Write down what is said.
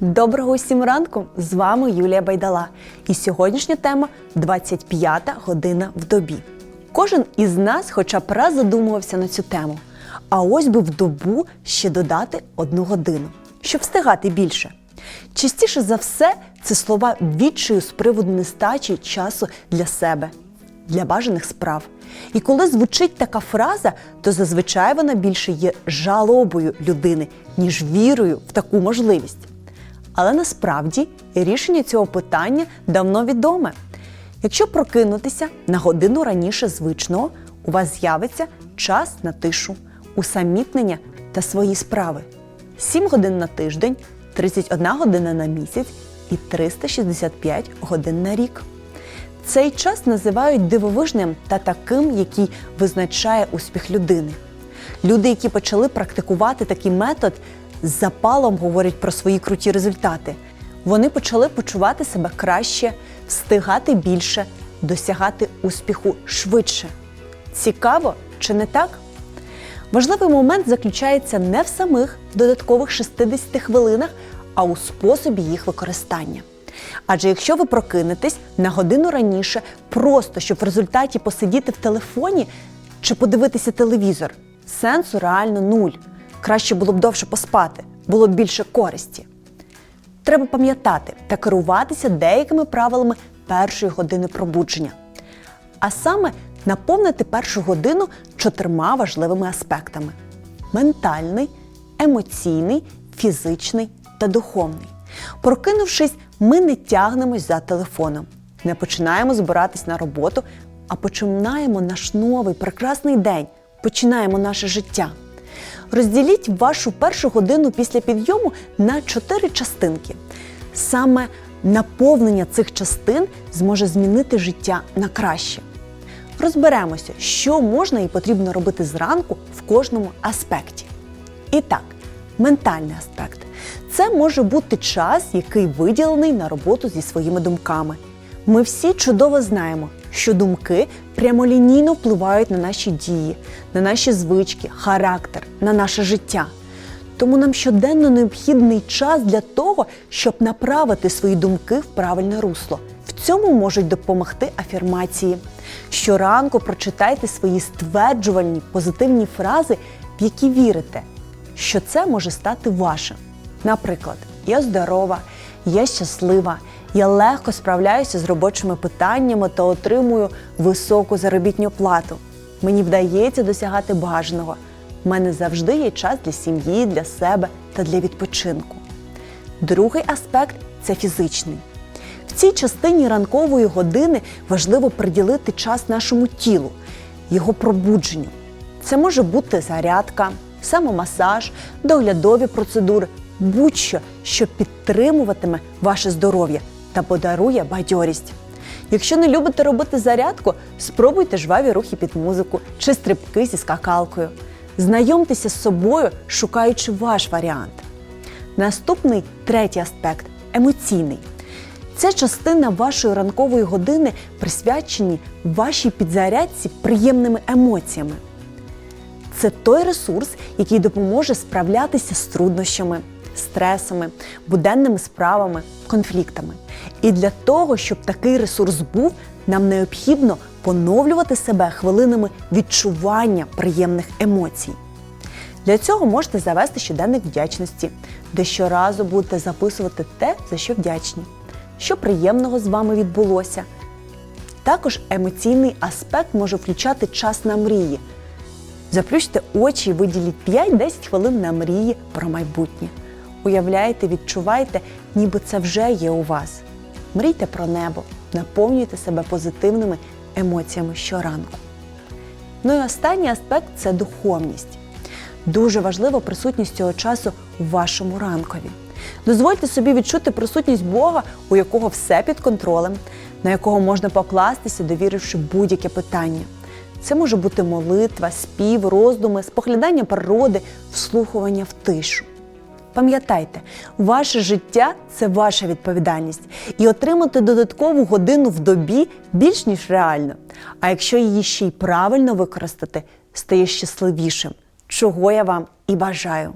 Доброго усім ранку! З вами Юлія Байдала. І сьогоднішня тема 25-та година в добі. Кожен із нас хоча б раз задумувався на цю тему. А ось би в добу ще додати одну годину, щоб встигати більше. Частіше за все, це слова відчаю з приводу нестачі часу для себе, для бажаних справ. І коли звучить така фраза, то зазвичай вона більше є жалобою людини, ніж вірою в таку можливість. Але насправді рішення цього питання давно відоме. Якщо прокинутися на годину раніше звичного, у вас з'явиться час на тишу, усамітнення та свої справи. 7 годин на тиждень, 31 година на місяць і 365 годин на рік. Цей час називають дивовижним та таким, який визначає успіх людини. Люди, які почали практикувати такий метод, з запалом говорять про свої круті результати. Вони почали почувати себе краще, встигати більше, досягати успіху швидше. Цікаво чи не так? Важливий момент заключається не в самих додаткових 60 хвилинах, а у способі їх використання. Адже якщо ви прокинетесь на годину раніше, просто щоб в результаті посидіти в телефоні чи подивитися телевізор, сенсу реально нуль. Краще було б довше поспати, було б більше користі. Треба пам'ятати та керуватися деякими правилами першої години пробудження. А саме наповнити першу годину чотирма важливими аспектами: ментальний, емоційний, фізичний та духовний. Прокинувшись, ми не тягнемось за телефоном, не починаємо збиратись на роботу, а починаємо наш новий прекрасний день, починаємо наше життя. Розділіть вашу першу годину після підйому на чотири частинки. Саме наповнення цих частин зможе змінити життя на краще. Розберемося, що можна і потрібно робити зранку в кожному аспекті. І так, ментальний аспект це може бути час, який виділений на роботу зі своїми думками. Ми всі чудово знаємо, що думки прямолінійно впливають на наші дії, на наші звички, характер, на наше життя. Тому нам щоденно необхідний час для того, щоб направити свої думки в правильне русло. В цьому можуть допомогти афірмації. Щоранку прочитайте свої стверджувальні позитивні фрази, в які вірите, що це може стати вашим. Наприклад, я здорова, я щаслива, я легко справляюся з робочими питаннями та отримую високу заробітню плату. Мені вдається досягати бажаного. У мене завжди є час для сім'ї, для себе та для відпочинку. Другий аспект це фізичний. В цій частині ранкової години важливо приділити час нашому тілу, його пробудженню. Це може бути зарядка, самомасаж, доглядові процедури, будь-що, що підтримуватиме ваше здоров'я та подарує бадьорість. Якщо не любите робити зарядку, спробуйте жваві рухи під музику чи стрибки зі скакалкою. Знайомтеся з собою, шукаючи ваш варіант. Наступний третій аспект емоційний. Це частина вашої ранкової години присвячені вашій підзарядці приємними емоціями. Це той ресурс, який допоможе справлятися з труднощами, стресами, буденними справами, конфліктами. І для того, щоб такий ресурс був, нам необхідно поновлювати себе хвилинами відчування приємних емоцій. Для цього можете завести щоденник вдячності, де щоразу будете записувати те, за що вдячні, що приємного з вами відбулося. Також емоційний аспект може включати час на мрії. Заплющте очі і виділіть 5-10 хвилин на мрії про майбутнє. Уявляйте, відчувайте, ніби це вже є у вас. Мрійте про небо, наповнюйте себе позитивними емоціями щоранку. Ну і останній аспект це духовність. Дуже важлива присутність цього часу у вашому ранкові. Дозвольте собі відчути присутність Бога, у якого все під контролем, на якого можна покластися, довіривши будь-яке питання. Це може бути молитва, спів, роздуми, споглядання природи, вслухування в тишу. Пам'ятайте, ваше життя це ваша відповідальність, і отримати додаткову годину в добі більш ніж реально. А якщо її ще й правильно використати, стає щасливішим, чого я вам і бажаю.